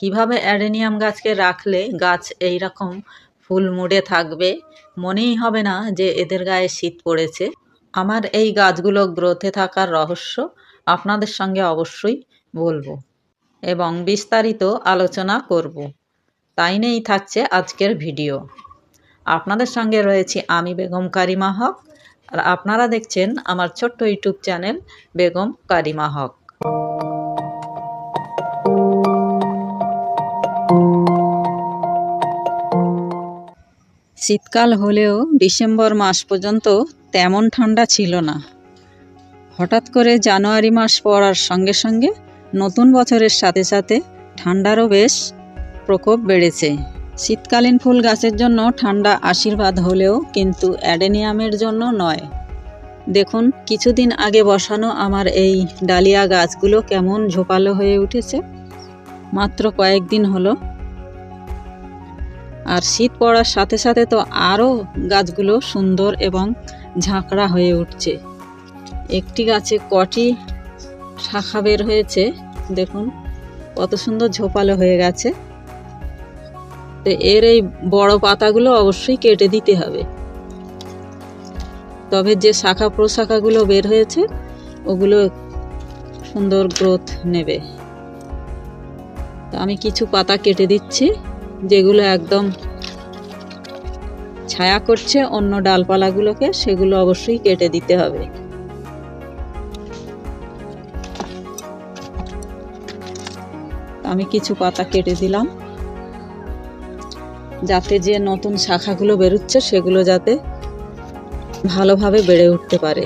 কীভাবে অ্যাডেনিয়াম গাছকে রাখলে গাছ এই রকম ফুল মুড়ে থাকবে? মনেই হবে না যে এদের গায়ে শীত পড়েছে। আমার এই গাছগুলো গ্রোথে থাকার রহস্য আপনাদের সঙ্গে অবশ্যই বলব এবং বিস্তারিত আলোচনা করব। তাই নিয়েই থাকছে আজকের ভিডিও। আপনাদের সঙ্গে রয়েছি আমি বেগম কারিমা হক। আর আপনারা দেখছেন আমার ছোট্ট ইউটিউব চ্যানেল বেগম কারিমা হক। শীতকাল হলেও ডিসেম্বর মাস পর্যন্ত তেমন ঠান্ডা ছিল না। হঠাৎ করে জানুয়ারি মাস পড়ার সঙ্গে সঙ্গে নতুন বছরের সাথে সাথে ঠান্ডারও বেশ প্রকোপ বেড়েছে। শীতকালীন ফুল গাছের জন্য ঠান্ডা আশীর্বাদ হলেও কিন্তু অ্যাডেনিয়ামের জন্য নয়। দেখুন, কিছুদিন আগে বসানো আমার এই ডালিয়া গাছগুলো কেমন ঝোপালো হয়ে উঠেছে। মাত্র কয়েকদিন হলো আর শীত পড়ার সাথে সাথে তো আরও গাছগুলো সুন্দর এবং ঝাঁকড়া হয়ে উঠছে। একটি গাছে কটি শাখা বের হয়েছে, দেখুন, কত সুন্দর ঝোপালো হয়ে গেছে। তো এর এই বড় পাতাগুলো অবশ্যই কেটে দিতে হবে। তবে যে শাখা প্রশাখাগুলো বের হয়েছে, ওগুলো সুন্দর গ্রোথ নেবে। তো আমি কিছু পাতা কেটে দিচ্ছি। যেগুলো একদম ছায়া করছে অন্য ডালপালাগুলোকে, সেগুলো অবশ্যই কেটে দিতে হবে। আমি কিছু পাতা কেটে দিলাম, যাতে যে নতুন শাখাগুলো বেরোচ্ছে, সেগুলো যাতে ভালোভাবে বেড়ে উঠতে পারে।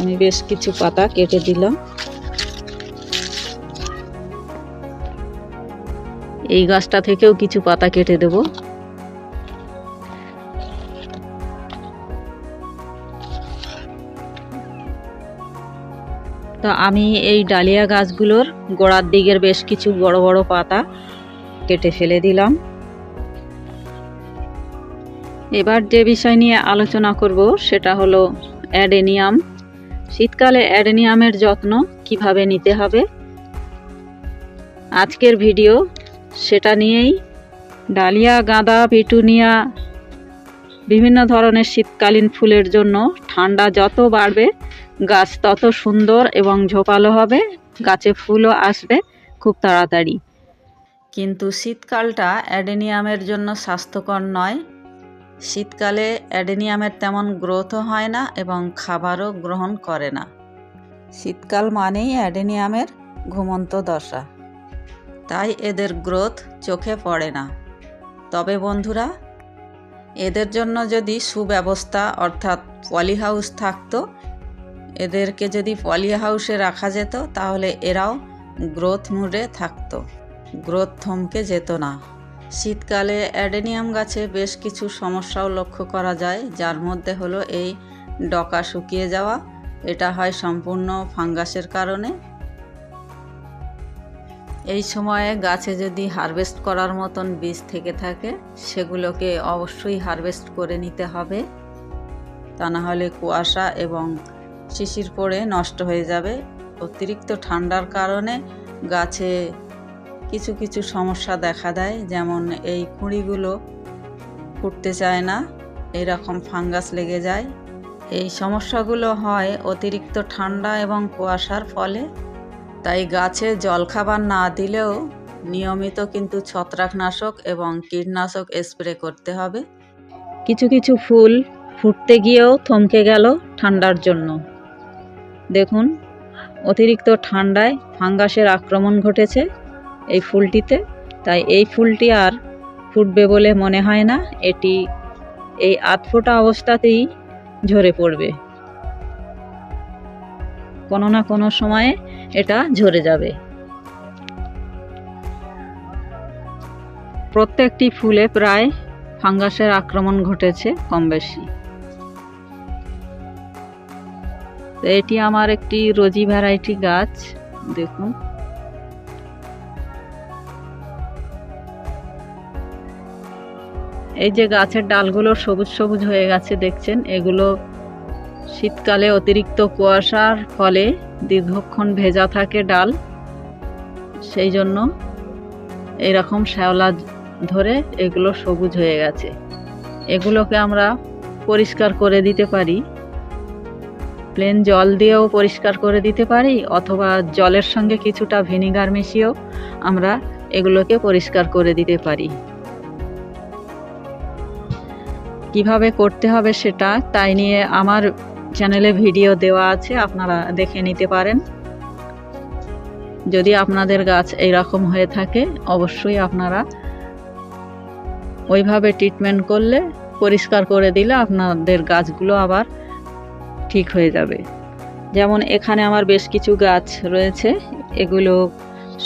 আমি বেশ কিছু পাতা কেটে দিলাম। এই গাছটা থেকেও কিছু পাতা কেটে দেব। তো আমি এই ডালিয়া গাছগুলোর গোড়ার দিকের বেশ কিছু বড় বড় পাতা কেটে ফেলে দিলাম। এবার যে বিষয় নিয়ে আলোচনা করব সেটা হলো অ্যাডেনিয়াম। শীতকালে অ্যাডেনিয়ামের যত্ন কীভাবে নিতে হবে? আজকের ভিডিও সেটা নিয়েই ডালিয়া, গাঁদা, পিটুনিয়া, বিভিন্ন ধরনের শীতকালীন ফুলের জন্য ঠান্ডা যত বাড়বে, গাছ তত সুন্দর এবং ঝোপালো হবে, গাছে ফুলও আসবে খুব তাড়াতাড়ি। কিন্তু শীতকালটা অ্যাডেনিয়ামের জন্য স্বাস্থ্যকর নয়। শীতকালে অ্যাডেনিয়ামের তেমন গ্রোথও হয় না এবং খাবারও গ্রহণ করে না। শীতকাল মানেই অ্যাডেনিয়ামের ঘুমন্ত দশা। তাই এদের গ্রোথ চোখে পড়ে না। তবে বন্ধুরা, এদের জন্য যদি সুব্যবস্থা অর্থাৎ পলি হাউস থাকতো, এদেরকে যদি পলি হাউসে রাখা যেত, তাহলে এরাও গ্রোথ মুডে থাকতো, গ্রোথ থমকে যেত না। শীতকালে অ্যাডেনিয়াম গাছে বেশ কিছু সমস্যাও লক্ষ্য করা যায়, যার মধ্যে হলো এই ডকা শুকিয়ে যাওয়া। এটা হয় সম্পূর্ণ ফাঙ্গাসের কারণে। এই সময়ে গাছে যদি হারভেস্ট করার মতন বীজ থেকে থাকে, সেগুলোকে অবশ্যই হারভেস্ট করে নিতে হবে। তা না হলে কুয়াশা এবং শিশির পড়ে নষ্ট হয়ে যাবে। অতিরিক্ত ঠান্ডার কারণে গাছে কিছু কিছু সমস্যা দেখা দেয়, যেমন এই কুঁড়িগুলো ফুটতে চায় না, এরকম ফাঙ্গাস লেগে যায়। এই সমস্যাগুলো হয় অতিরিক্ত ঠান্ডা এবং কুয়াশার ফলে। তাই গাছে জলখাবার না দিলেও নিয়মিত কিন্তু ছত্রাকনাশক এবং কীটনাশক স্প্রে করতে হবে। কিছু কিছু ফুল ফুটতে গিয়েও থমকে গেল ঠান্ডার জন্য। দেখুন, অতিরিক্ত ঠান্ডায় ফাঙ্গাসের আক্রমণ ঘটেছে এই ফুলটিতে। তাই এই ফুলটি আর ফুটবে বলে মনে হয় না। এটি এই আধ ফোটা অবস্থাতেই ঝরে পড়বে। কোনো না কোনো সময়ে এটা ঝরে যাবে। প্রত্যেকটি ফুলে প্রায় ফাঙ্গাসের আক্রমণ ঘটেছে কম বেশি। এটি আমার একটি রোজি ভ্যারাইটি গাছ, দেখুন। এই যে গাছের ডালগুলো সবুজ সবুজ হয়ে গেছে, দেখছেন? এগুলো শীতকালে অতিরিক্ত কুয়াশার ফলে দীর্ঘক্ষণ ভেজা থাকে ডাল। সেই জন্য এইরকম শ্যাওলা ধরে এগুলো সবুজ হয়ে গেছে। এগুলোকে আমরা পরিষ্কার করে দিতে পারি। প্লেন জল দিয়েও পরিষ্কার করে দিতে পারি, অথবা জলের সঙ্গে কিছুটা ভিনিগার মিশিয়েও আমরা এগুলোকে পরিষ্কার করে দিতে পারি। কীভাবে করতে হবে সেটা তাই নিয়ে আমার চ্যানেলে ভিডিও দেওয়া আছে, আপনারা দেখে নিতে পারেন। যদি আপনাদের গাছ এইরকম হয়ে থাকে, অবশ্যই আপনারা ওইভাবে ট্রিটমেন্ট করলে, পরিষ্কার করে দিলে আপনাদের গাছগুলো আবার ঠিক হয়ে যাবে। যেমন এখানে আমার বেশ কিছু গাছ রয়েছে, এগুলো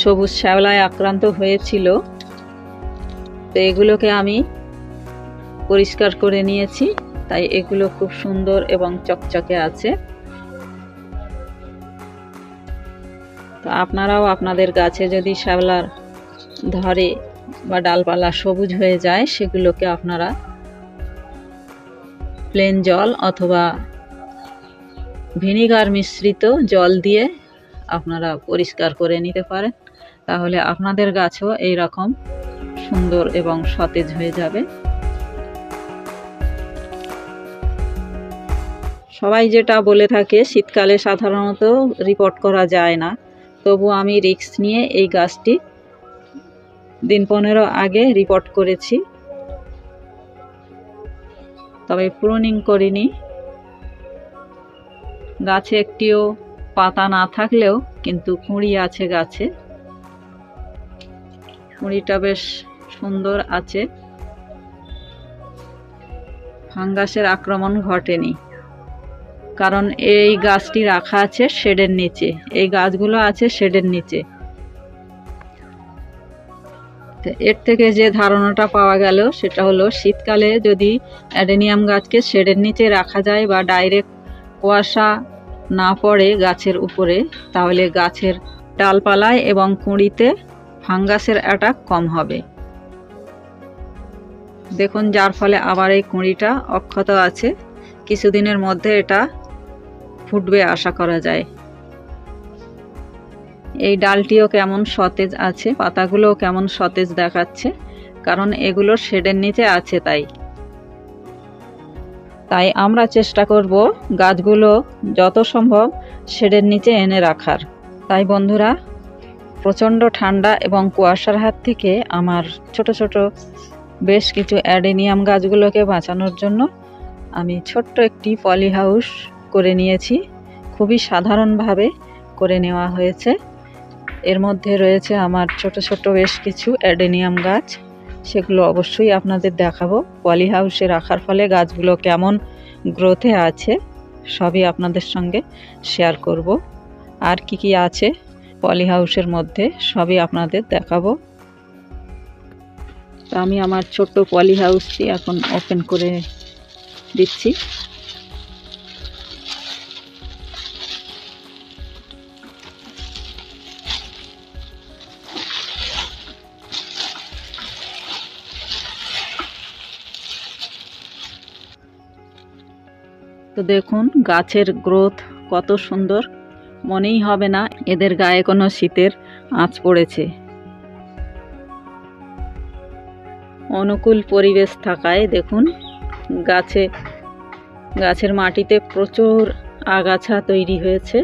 সবুজ শ্যাওলায় আক্রান্ত হয়েছিল। তো এগুলোকে আমি পরিষ্কার করে নিয়েছি। তাই এগুলো খুব সুন্দর এবং চকচকে আছে। তো আপনারাও আপনাদের গাছে যদি শ্যাওলার ধরে বা ডালপালা সবুজ হয়ে যায়, সেগুলোকে আপনারা প্লেন জল অথবা ভিনিগার মিশ্রিত জল দিয়ে আপনারা পরিষ্কার করে নিতে পারেন। তাহলে আপনাদের গাছও এই রকম সুন্দর এবং সতেজ হয়ে যাবে। সবাই যেটা বলে থাকে, শীতকালে সাধারণত রিপোর্ট করা যায় না। তবু আমি রিস্ক নিয়ে এই গাছটি দিন পনেরো আগে রিপোর্ট করেছি। তবে প্রুনিং করিনি। গাছে একটিও পাতা না থাকলেও কিন্তু কুঁড়ি আছে গাছে। কুঁড়িটা বেশ সুন্দর আছে। ফাঙ্গাসের আক্রমণ ঘটেনি। কারণ এই গাছটি রাখা আছে শেডের নিচে। এই গাছগুলো আছে শেডের নিচে। এর থেকে যে ধারণাটা পাওয়া গেল, সেটা হলো শীতকালে যদি অ্যাডেনিয়াম গাছকে শেডের নিচে রাখা যায় বা ডাইরেক্ট কুয়াশা না পড়ে গাছের উপরে, তাহলে গাছের ডালপালায় এবং কুঁড়িতে ফাঙ্গাসের অ্যাটাক কম হবে। দেখুন, যার ফলে আবার এই কুঁড়িটা অক্ষত আছে। কিছুদিনের মধ্যে এটা ফুটবে আশা করা যায়। এই ডালটিও কেমন সতেজ আছে, পাতাগুলোও কেমন সতেজ দেখাচ্ছে, কারণ এগুলো শেডের নিচে আছে তাই। তাই আমরা চেষ্টা করব গাছগুলো যত সম্ভব শেডের নিচে এনে রাখার। তাই বন্ধুরা, প্রচণ্ড ঠান্ডা এবং কুয়াশার হাত থেকে আমার ছোট ছোট বেশ কিছু অ্যাডেনিয়াম গাছগুলোকে বাঁচানোর জন্য আমি ছোট্ট একটি পলি হাউস করে নিয়েছি। খুবই সাধারণভাবে করে নেওয়া হয়েছে। এর মধ্যে রয়েছে আমার ছোট ছোট বেশ কিছু অ্যাডেনিয়াম গাছ। সেগুলো অবশ্যই আপনাদের দেখাবো। পলি হাউসে রাখার ফলে গাছগুলো কেমন গ্রোথে আছে, সবই আপনাদের সঙ্গে শেয়ার করব। আর কি কি আছে পলি হাউসের মধ্যে, সবই আপনাদের দেখাবো। তো আমি আমার ছোট্ট পলি হাউসটি এখন ওপেন করে দিচ্ছি। দেখুন, গাছের গ্রোথ কত সুন্দর। মনেই হবে না এদের গায়ে কোনো শীতের আঁচ পড়েছে। অনুকূল পরিবেশ থাকায় দেখুন, গাছে, গাছের মাটিতে প্রচুর আগাছা তৈরি হয়েছে।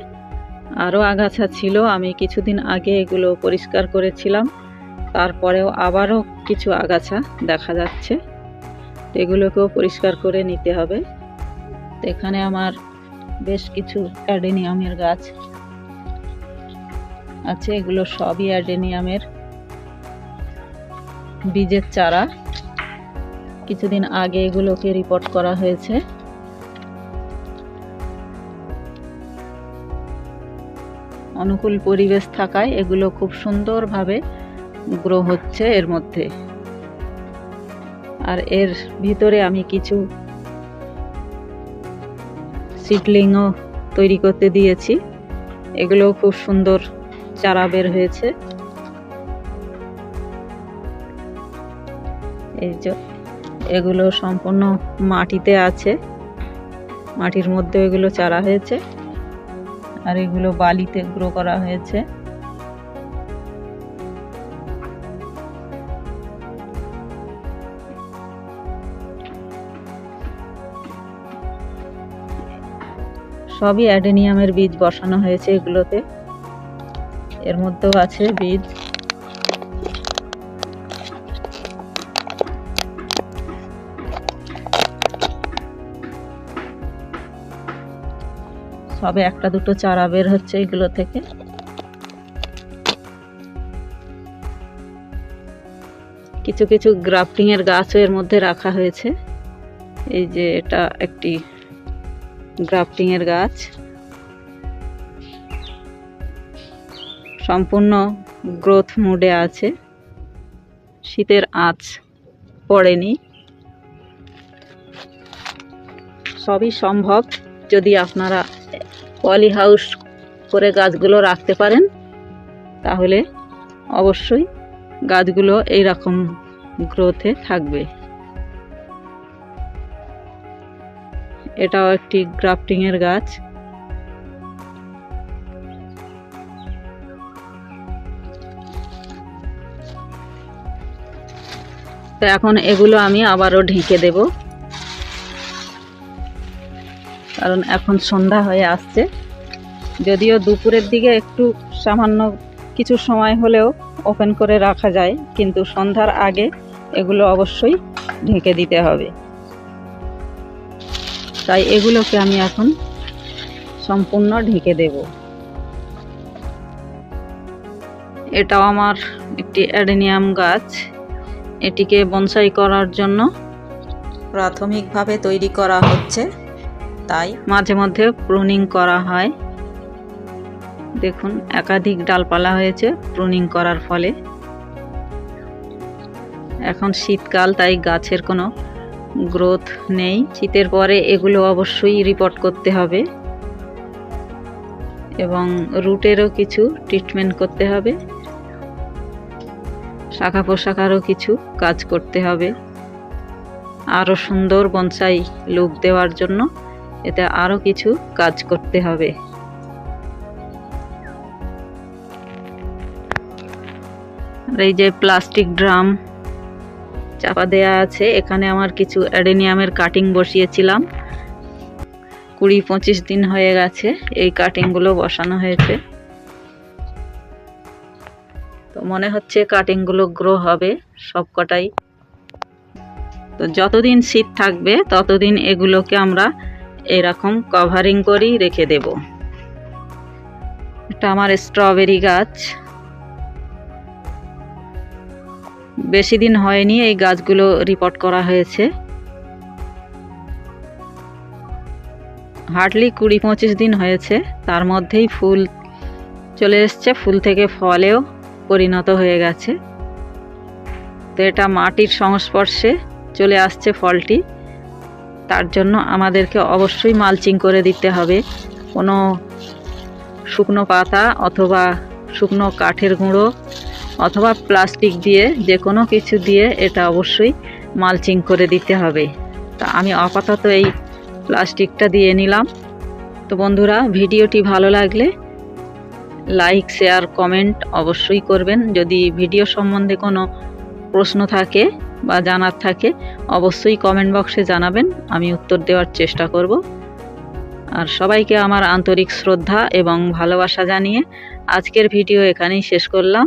আরও আগাছা ছিল, আমি কিছুদিন আগে এগুলো পরিষ্কার করেছিলাম। তারপরেও আবারও কিছু আগাছা দেখা যাচ্ছে। এগুলোকেও পরিষ্কার করে নিতে হবে। তো এখানে আমার বেশ কিছু অ্যাডেনিয়ামের গাছ আছে, এগুলো সবই অ্যাডেনিয়ামের বীজের চারা। কিছুদিন আগে এগুলোকে রিপোর্ট করা হয়েছে। অনুকূল পরিবেশ থাকায় এগুলো খুব সুন্দরভাবে গ্রো হচ্ছে এর মধ্যে। আর এর ভিতরে আমি কিছু সিডলিংও তৈরি করতে দিয়েছি। এগুলোও খুব সুন্দর চারা বের হয়েছে। এই যে, এগুলো সম্পূর্ণ মাটিতে আছে। মাটির মধ্যে এগুলো চারা হয়েছে। আর এগুলো বালিতে গ্রো করা হয়েছে। সবই অ্যাডেনিয়ামের বীজ বসানো হয়েছে এগুলোতে। এর মধ্যেও আছে বীজ। সবে একটা দুটো চারা বের হচ্ছে এগুলো থেকে। কিছু কিছু গ্রাফটিং এর গাছও এর মধ্যে রাখা হয়েছে। এই যে এটা একটি গ্রাফটিং এর গাছ। সম্পূর্ণ গ্রোথ মুডে আছে। শীতের আঁচ পড়েনি। সবই সম্ভব যদি আপনারা পলি হাউস করে গাছগুলো রাখতে পারেন, তাহলে অবশ্যই গাছগুলো এই রকম গ্রোথে থাকবে। এটাও একটি গ্রাফটিং এর গাছ। তো এখন এগুলো আমি আবারও ঢেকে দেব। কারণ এখন সন্ধ্যা হয়ে আসছে। যদিও দুপুরের দিকে একটু সামান্য কিছু সময় হলেও ওপেন করে রাখা যায়, কিন্তু সন্ধ্যার আগে এগুলো অবশ্যই ঢেকে দিতে হবে। তাই এগুলোকে আমি এখন সম্পূর্ণ ঢেকে দেব। এটাও আমার একটি অ্যাডেনিয়াম গাছ। এটিকে বনসাই করার জন্য প্রাথমিকভাবে তৈরি করা হচ্ছে। তাই মাঝে মধ্যে প্রুনিং করা হয়। দেখুন, একাধিক ডালপালা হয়েছে প্রুনিং করার ফলে। এখন শীতকাল, তাই গাছের কোনো গ্রোথ নেই। শীতের পরে এগুলো অবশ্যই রিপোর্ট করতে হবে। এবং রুটেরও কিছু ট্রিটমেন্ট করতে হবে। শাখা পোশাকারও কিছু কাজ করতে হবে। আরও সুন্দর বনসাই লুক দেওয়ার জন্য এতে আরও কিছু কাজ করতে হবে। এই যে প্লাস্টিক ড্রাম চাপা দেয়া আছে। এখানে আমার কিছু অ্যাডেনিয়ামের কাটিং বসিয়েছিলাম। কুড়ি পঁচিশ দিন হয়ে গেছে এই কাটিংগুলো বসানো হয়েছে। তো মনে হচ্ছে কাটিংগুলো গ্রো হবে সবকটাই। তো যতদিন শীত থাকবে, ততদিন এগুলোকে আমরা এরকম কভারিং করেই রেখে দেব। এটা আমার স্ট্রবেরি গাছ। বেশি দিন হয়নি এই গাছগুলো রিপোর্ট করা হয়েছে। হার্ডলি কুড়ি পঁচিশ দিন হয়েছে, তার মধ্যেই ফুল চলে এসছে, ফুল থেকে ফলেও পরিণত হয়ে গেছে। তো এটা মাটির সংস্পর্শে চলে আসছে ফলটি। তার জন্য আমাদেরকে অবশ্যই মালচিং করে দিতে হবে। কোনো শুকনো পাতা অথবা শুকনো কাঠের গুঁড়ো অথবা প্লাস্টিক দিয়ে যে কোনো কিছু দিয়ে এটা অবশ্যই মালচিং করে দিতে হবে। তা আমি আপাতত এই প্লাস্টিকটা দিয়ে নিলাম। তো বন্ধুরা, ভিডিওটি ভালো লাগলে লাইক, শেয়ার, কমেন্ট অবশ্যই করবেন। যদি ভিডিও সম্বন্ধে কোনো প্রশ্ন থাকে বা জানার থাকে, অবশ্যই কমেন্ট বক্সে জানাবেন। আমি উত্তর দেওয়ার চেষ্টা করব। আর সবাইকে আমার আন্তরিক শ্রদ্ধা এবং ভালোবাসা জানিয়ে আজকের ভিডিও এখানেই শেষ করলাম।